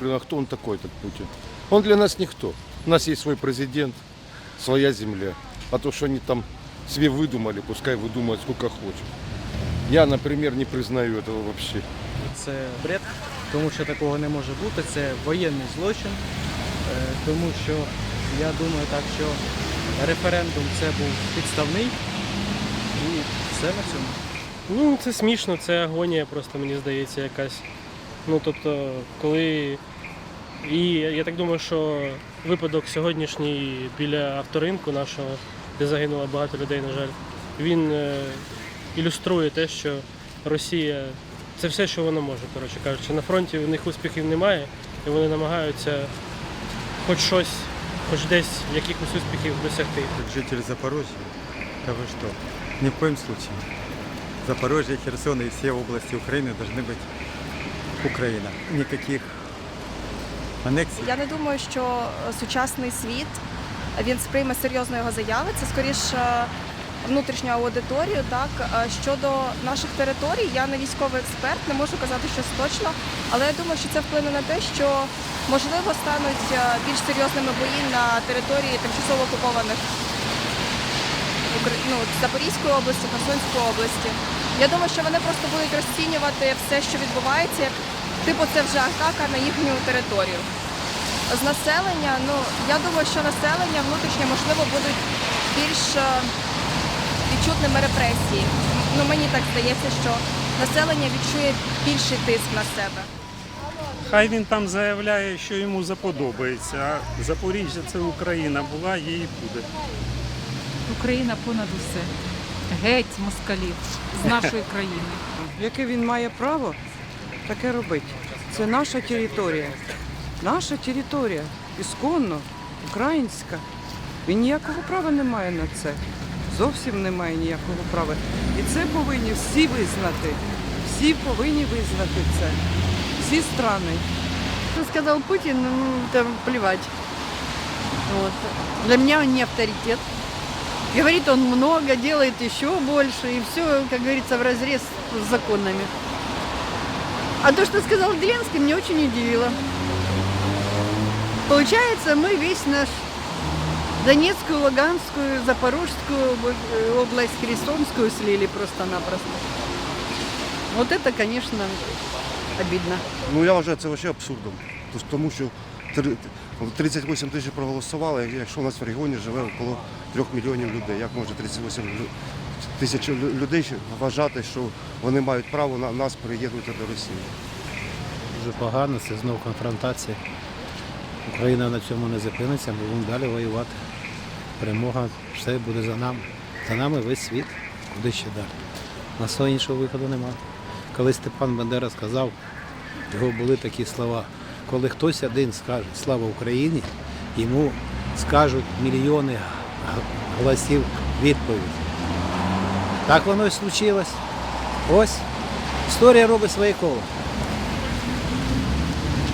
например, а кто он такой, этот Путин? Он для нас никто. У нас есть свой президент, своя земля. А то, что они там себе выдумали, пускай выдумают сколько хочет. Я, например, не признаю этого вообще. Це бред, тому що такого не може бути. Це воєнний злочин, Е, тому що я думаю так, що референдум це був підставний і все на цьому. Ну, це смішно, це агонія, просто мені здається, якась. Ну, тобто, коли. І я так думаю, що випадок сьогоднішній біля авторинку нашого, де загинуло багато людей, на жаль, він е, ілюструє те, що Росія це все, що вона може, коротше кажучи. На фронті у них успіхів немає, і вони намагаються хоч щось, хоч десь якихось успіхів досягти. Как житель Запорожья, того что ни в коем случае Запорожье, Херсон и все области Украины должны быть Украина. Никаких аннексий. я не думаю, що е, сучасний світ він сприйме серйозно його заяви. Це скоріше внутрішню аудиторію. Так Е, щодо наших територій, я не військовий експерт, не можу казати щось точно, але я думаю, що це вплине на те, що можливо стануть е, більш серйозними бої на території тимчасово окупованих ну, Запорізької області, Херсонської області. Я думаю, що вони просто будуть розцінювати все, що відбувається, як типу це вже атака на їхню територію. З населення, ну я думаю, що населення внутрішнє можливо будуть більш е, відчутними репресії. Ну мені так здається, що населення відчує більший тиск на себе. Хай він там заявляє, що йому заподобається. А Запоріжжя це Україна була, є і буде. Україна понад усе. Геть москалів з нашої країни. Яке він має право таке робити? Це наша територія. Наша територія, ісконно, українська. Він ніякого права не має на це. Зовсім не має ніякого права. І це повинні всі визнати. Всі повинні визнати це. Всі страни. Что сказал Путин, ну, это плевать. Вот. Для меня он не авторитет. Говорит он много, делает еще больше, и все, как говорится, в разрез с законами. А то, что сказал Зеленский, меня очень удивило. Получается, мы весь наш Донецкую, Луганскую, Запорожскую обла- э, область, Херсонскую слили просто-напросто. Вот это, конечно, обидно. Ну я вважаю це взагалі абсурдом. Тож- Тому що три- 38 тисяч проголосували, якщо у нас в регіоні живе около 3 мільйонів людей. Як може 38 лю- тисяч лю- людей вважати, що вони мають право на нас приєднувати до Росії? Дуже погано, це знову конфронтація. Україна на цьому не зупиниться, ми будемо далі воювати. Перемога, все буде за нами. За нами весь світ, куди ще далі. На свого іншого виходу немає. Коли Степан Бандера сказав, його були такі слова. Коли хтось один скаже Слава Україні, йому скажуть мільйони голосів відповідь. Так воно і случилось. Ось історія робить своє коло.